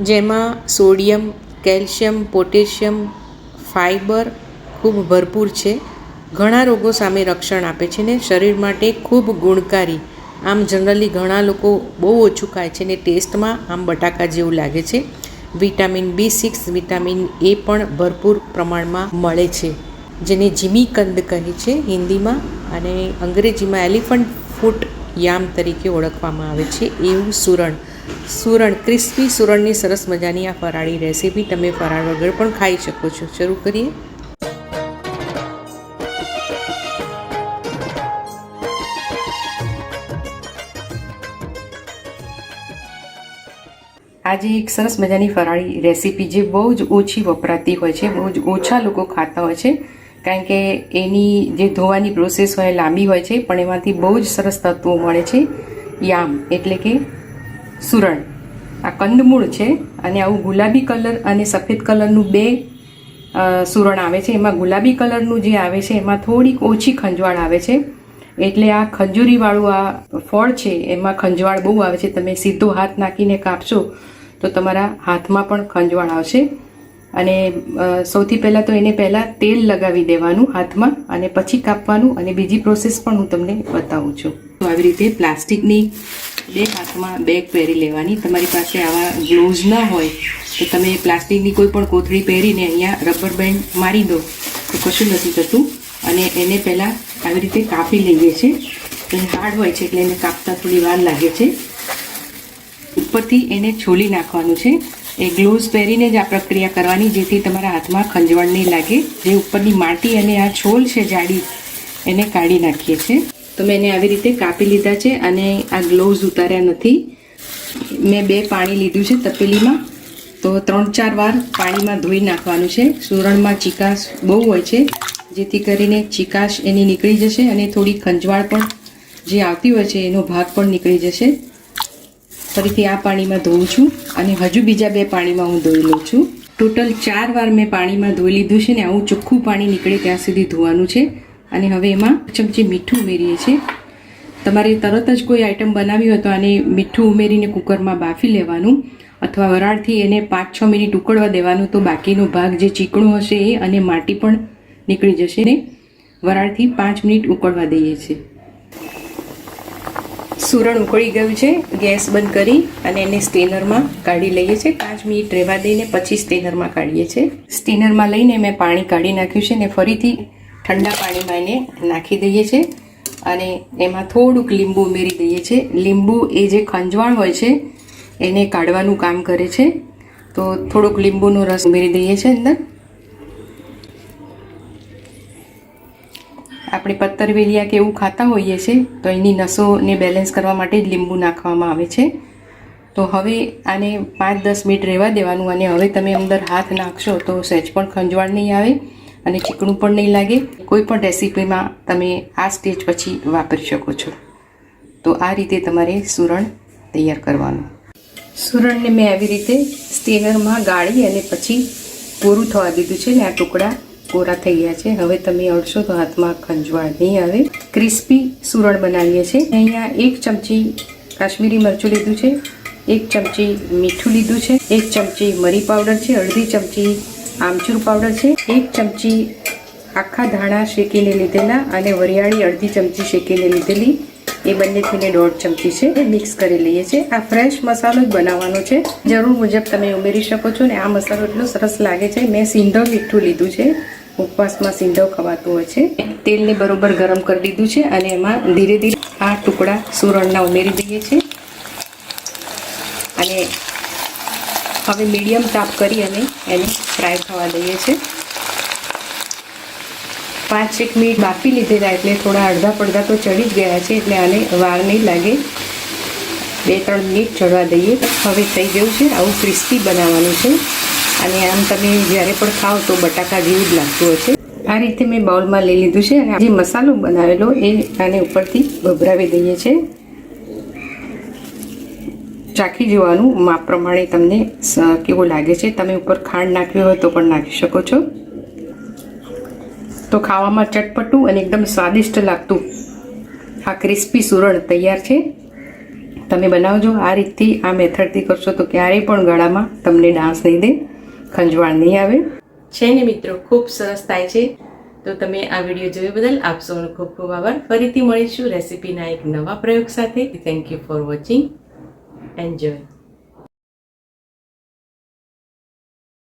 જેમાં sodium, calcium, potassium, fibre ખૂબ ભરપૂર છે. ઘણા રોગો સામે રક્ષણ આપે છે ને શરીર માટે ખૂબ ગુણકારી. આમ જનરલી ઘણા લોકો બહુ ઓછું ખાય છે ને ટેસ્ટમાં આમ બટાકા જેવું લાગે છે. Vitamin B six, vitamin A પણ ભરપૂર પ્રમાણમાં મળે છે, જેને જીમીકંદ કહે છે હિન્દીમાં અને અંગ્રેજીમાં એલિફન્ટ ફૂટ યામ તરીકે ઓળખવામાં આવે છે. એવું સુરણ. સુરણ, ક્રિસ્પી સુરણની સરસ મજાની આ ફરાળી રેસીપી તમે ફરાળ વગર પણ ખાઈ શકો છો. શરૂ કરીએ. આજે એક સરસ મજાની ફરાળી રેસીપી જે બહુ જ ઓછી વપરાતી હોય છે, બહુ જ ઓછા લોકો ખાતા હોય છે, કારણ કે એની જે ધોવાની પ્રોસેસ હોય, લાંબી હોય છે, પણ એમાંથી બહુ જ સરસ તત્વો મળે છે, યામ, એટલે કે સુરણ. આ કંદમૂળ છે અને આવું ગુલાબી કલર અને સફેદ કલરનું બે સુરણ આવે છે. એમાં ગુલાબી કલરનું જે આવે છે, એમાં થોડીક ઓછી ખંજવાળ આવે છે. એટલે આ ખંજૂરીવાળું આ ફળ છે, એમાં ખંજવાળ બહુ આવે છે. તમે સીધો હાથ નાખીને કાપશો તો તમારા હાથમાં પણ ખંજવાળ આવશે. અને સૌથી પહેલાં તો એને પહેલાં તેલ લગાવી દેવાનું હાથમાં અને પછી કાપવાનું અને બીજી પ્રોસેસ પણ હું તમને બતાવું છું. તો આવી રીતે પ્લાસ્ટિકની બે હાથમાં બેગ પહેરી લેવાની. તમારી પાસે આવા ગ્લોવ્સ ના હોય તો તમે પ્લાસ્ટિકની કોઈ પણ કોથળી પહેરીને અહીંયા રબર બેન્ડ મારી દો. તો કશું નથી થતું. અને એને પહેલાં આવી રીતે કાપી લઈએ છીએ. એ હાર્ડ હોય છે એટલે એને કાપતા થોડી વાર લાગે છે. ઉપરથી એને છોલી નાખવાનું છે. એ ગ્લોવ્સ પહેરીને જ આ પ્રક્રિયા કરવાની, જેથી તમારા હાથમાં ખંજવાળ નહીં લાગે. જે ઉપરની માટી અને આ છોલ છે જાડી, એને કાઢી નાખીએ છીએ. તો મેં એને આવી રીતે કાપી લીધા છે અને આ ગ્લોવ્સ ઉતાર્યા નથી. મેં બે પાણી લીધું છે તપેલીમાં. તો ત્રણ ચાર વાર પાણીમાં ધોઈ નાખવાનું છે. સુરણમાં ચિકાશ બહુ હોય છે, જેથી કરીને ચિકાશ એની નીકળી જશે અને થોડી ખંજવાળ પણ જે આવતી હોય છે, એનો ભાગ પણ નીકળી જશે. ફરીથી આ પાણીમાં ધોઉં છું અને હજુ બીજા બે પાણીમાં હું ધોઈ લઉં છું. ટોટલ ચાર વાર મેં પાણીમાં ધોઈ લીધું છે ને આવું ચોખ્ખું પાણી નીકળે ત્યાં સુધી ધોવાનું છે. અને હવે એમાં ચમચી મીઠું ઉમેરીએ છીએ. તમારે તરત જ કોઈ આઈટમ બનાવી હોય તો આને મીઠું ઉમેરીને કુકરમાં બાફી લેવાનું અથવા વરાળથી એને પાંચ છ મિનિટ ઉકળવા દેવાનું તો બાકીનો ભાગ જે ચીકણો હશે એ અને માટી પણ નીકળી જશે ને. વરાળથી પાંચ મિનિટ ઉકળવા દઈએ છીએ. સુરણ ઉકળી ગયું છે, ગેસ બંધ કરી અને એને સ્ટેનરમાં કાઢી લઈએ છીએ. પાંચ મિનિટ રહેવા દઈને પછી સ્ટેનરમાં કાઢીએ છીએ. સ્ટેનરમાં લઈને મેં પાણી કાઢી નાખ્યું છે ને ફરીથી ઠંડા પાણીમાં એને નાખી દઈએ છીએ અને એમાં થોડુંક લીંબુ ઉમેરી દઈએ છીએ. લીંબુ એ જે ખંજવાળ હોય છે, એને કાઢવાનું કામ કરે છે. તો થોડુંક લીંબુનો રસ ઉમેરી દઈએ છીએ અંદર. આપણે પત્તરવેલિયા કે એવું ખાતા હોઈએ છીએ તો એની નસોને બેલેન્સ કરવા માટે જ લીંબુ નાખવામાં આવે છે. તો હવે આને પાંચ દસ મિનિટ રહેવા દેવાનું અને હવે તમે અંદર હાથ નાખશો તો સહેજ પણ ખંજવાળ નહીં આવે અને ચીકણું પણ નહીં લાગે. કોઈ પણ રેસીપીમાં તમે આ સ્ટેજ પછી વાપરી શકો છો. તો આ રીતે તમારે સુરણ તૈયાર કરવાનું. સુરણને મેં આવી રીતે સ્ટેનરમાં ગાળી અને પછી પૂરું થવા દીધું છે ને આ ટુકડા. કોરા થઈ ગયા છે. હવે તમે અડશો તો હાથમાં ખંજવાળ નહીં આવે. ક્રિસ્પી સુરણ બનાવીએ છીએ. અહીંયા એક ચમચી કાશ્મીરી મરચું લીધું છે. એક ચમચી મીઠું લીધું છે. એક ચમચી મરી પાવડર છે. અડધી ચમચી આમચૂર પાવડર છે. એક ચમચી આખા ધાણા શેકીને લીધેલા અને વરિયાળી અડધી ચમચી શેકીને લીધેલી એ બંને થઈને દોઢ ચમચી છે એ મિક્સ કરી લઈએ છીએ. આ ફ્રેશ મસાલો જ બનાવવાનો છે. જરૂર મુજબ તમે ઉમેરી શકો છો ને આ મસાલો એટલો સરસ લાગે છે. મેં સિંધો મીઠું લીધું છે. ઉપવાસમાં સિંધવ ખવાતું હોય છે. તેલને બરોબર ગરમ કરી દીધું છે અને એમાં ધીરે ધીરે આ ટુકડા સુરણના ઉમેરી દઈએ છીએ. અને હવે મીડિયમ તાપ કરી અને એને ફ્રાય થવા દઈએ છીએ. પાંચ એક મિનિટ બાફી લીધેલા એટલે થોડા અડધા પડધા તો ચડી જ ગયા છે એટલે આને વાર નહીં લાગે. બે ત્રણ મિનિટ ચડવા દઈએ. હવે થઈ ગયું છે. આવું ક્રિસ્પી બનાવવાનું છે. અને આમ તમે જ્યારે પણ ખાઓ તો બટાકા જેવું જ લાગતું છે આ રીતે મેં બાઉલમાં લઈ લીધું છે. અને જે મસાલો બનાવેલો એ આને ઉપરથી ભભરાવી દઈએ છીએ ચાખી જોવાનું. માપ પ્રમાણે તમને કેવું લાગે છે. તમે ઉપર ખાંડ નાખ્યું હોય તો પણ નાખી શકો છો. તો ખાવામાં ચટપટું અને એકદમ સ્વાદિષ્ટ લાગતું. આ ક્રિસ્પી સુરણ તૈયાર છે. તમે બનાવજો. આ રીતથી આ મેથડથી કરશો તો ક્યારેય પણ ગળામાં તમને ડાન્સ નહીં દે. ખંજવાળ નહીં આવે. છે ને મિત્રો, ખૂબ સરસ થાય છે. તો તમે આ વીડિયો જોયો બદલ આપ ખૂબ ખૂબ આભાર. ફરીથી મળીશું રેસીપીના એક નવા પ્રયોગ સાથે. Thank you for watching enjoy